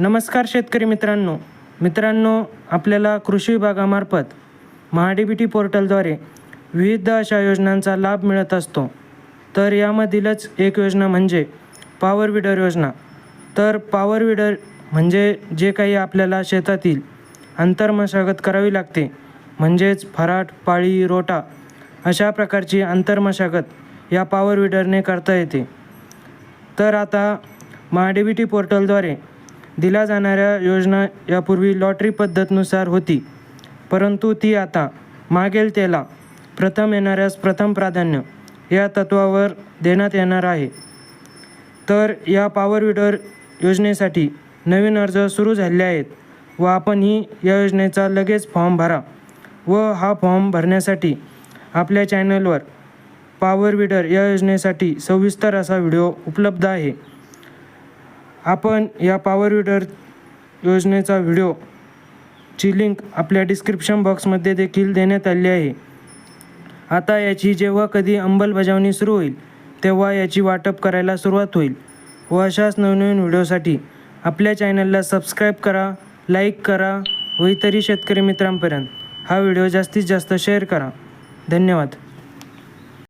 नमस्कार शेतकरी मित्रांनो. मित्रांनो आपल्याला कृषी विभागामार्फत महाडीबीटी पोर्टलद्वारे विविध अशा योजनांचा लाभ मिळत असतो. तर यामधीलच एक योजना म्हणजे पॉवर विडर योजना. तर पॉवर विडर म्हणजे जे काही आपल्याला शेतातील अंतर्मशागत करावी लागते म्हणजेच फराट पाळी रोटा अशा प्रकारची अंतर्मशागत या पॉवर विडरने करता येते. तर आता महाडीबीटी पोर्टलद्वारे दिल्या जाणाऱ्या योजना यापूर्वी लॉटरी पद्धतनुसार होती. परंतु ती आता मागेल त्याला प्रथम येणाऱ्यास प्रथम प्राधान्य या तत्वावर देण्यात येणार आहे. तर या पॉवर विडर योजनेसाठी नवीन अर्ज सुरू झाले आहेत व आपणही या योजनेचा लगेच फॉर्म भरा व हा फॉर्म भरण्यासाठी आपल्या चॅनलवर पॉवर विडर या योजनेसाठी सविस्तर असा व्हिडिओ उपलब्ध आहे. आपण या पॉवर विडर योजनेचा व्हिडिओ ची लिंक आपल्या डिस्क्रिप्शन बॉक्समध्ये देखील देण्यात आली आहे. आता याची जेव्हा कधी अंमलबजावणी सुरू होईल तेव्हा याची वाटप करायला सुरुवात होईल व अशाच नवनवीन व्हिडिओसाठी आपल्या चॅनलला सबस्क्राईब करा लाईक करा व इतरही शेतकरी मित्रांपर्यंत हा व्हिडिओ जास्तीत जास्त शेअर करा. धन्यवाद.